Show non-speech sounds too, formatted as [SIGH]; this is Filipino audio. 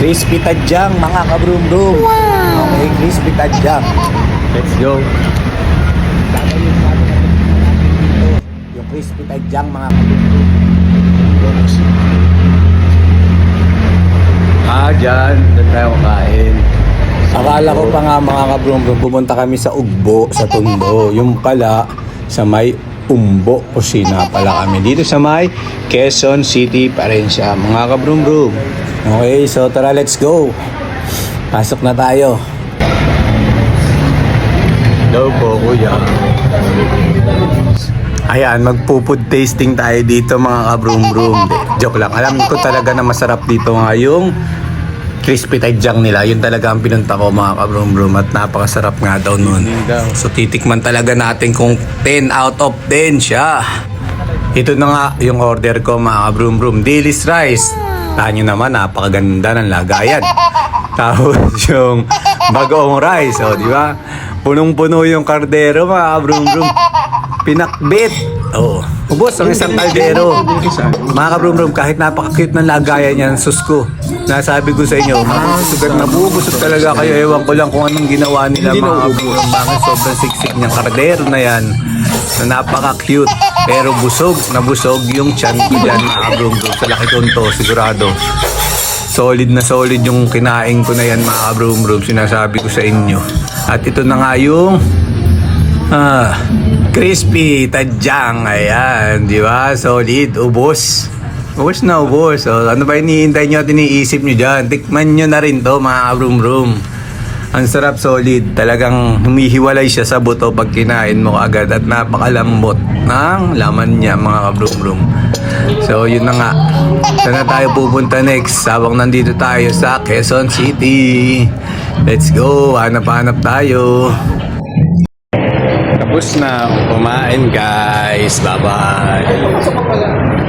Crispy tadyang mga kabrum-brum. Okay, crispy tadyang. Let's go. Yung crispy tadyang mga kabrum-brum. Ah, dyan. Doon tayo kain. Akala ko pa nga mga kabrum-brum, pumunta kami sa Ugbo, sa Tondo. Yung pala, sa may Umbo, Kusina pala kami. Dito sa may Quezon City pa rin siya, mga kabrum-brum. Okay, so tara, let's go. Pasok na tayo. Hello po, kuya. Ayan, magpo-food tasting tayo dito mga kabrum-brum. [LAUGHS] Joke lang. Alam ko talaga na masarap dito nga yung crispy tadyang nila. Yun talaga ang pinunta ko mga kabrum-brum at napakasarap nga daw nun. So titikman talaga natin kung 10 out of 10 siya. Ito na nga yung order ko mga kabrum-brum. Dilis rice. Tahan nyo naman, napakaganda ng lagayan. [LAUGHS] Tapos yung bagoong rice, o di ba? Punong-puno yung kardero mga kabrum-brum. Pinakbit. Oo. Ubos ang isang kaldero. Mga kabrum-brum, kahit napaka-cute ng lagayan yan, sus ko. Nasabi ko sa inyo, mabubusog at mabubusog talaga kayo. Ewan ko lang kung anong ginawa nila mga kabrum-brum. Bakit sobrang siksik niyang kardero na yan. Na napaka-cute. Pero busog, nabusog yung chan ko dyan mga kabrum-brum. Sa laki konto, sigurado. Solid na solid yung kinain ko na yan mga kabrum-brum. Sinasabi ko sa inyo. At ito na nga yung Ah, crispy, tadyang, ayan, di ba? Solid, ubos. Ubos na ubos. So, ano ba iniintay nyo at iniisip nyo dyan? Tikman nyo na rin to, mga kabrum-brum. Ang sarap solid. Talagang humihiwalay siya sa buto pag kinain mo agad at napakalambot ng laman niya, mga kabrum-brum. So, yun na nga. Saan na tayo pupunta next? Sabang nandito tayo sa Quezon City. Let's go. Hanap-hanap tayo. Tapos na kumain guys. Bye-bye.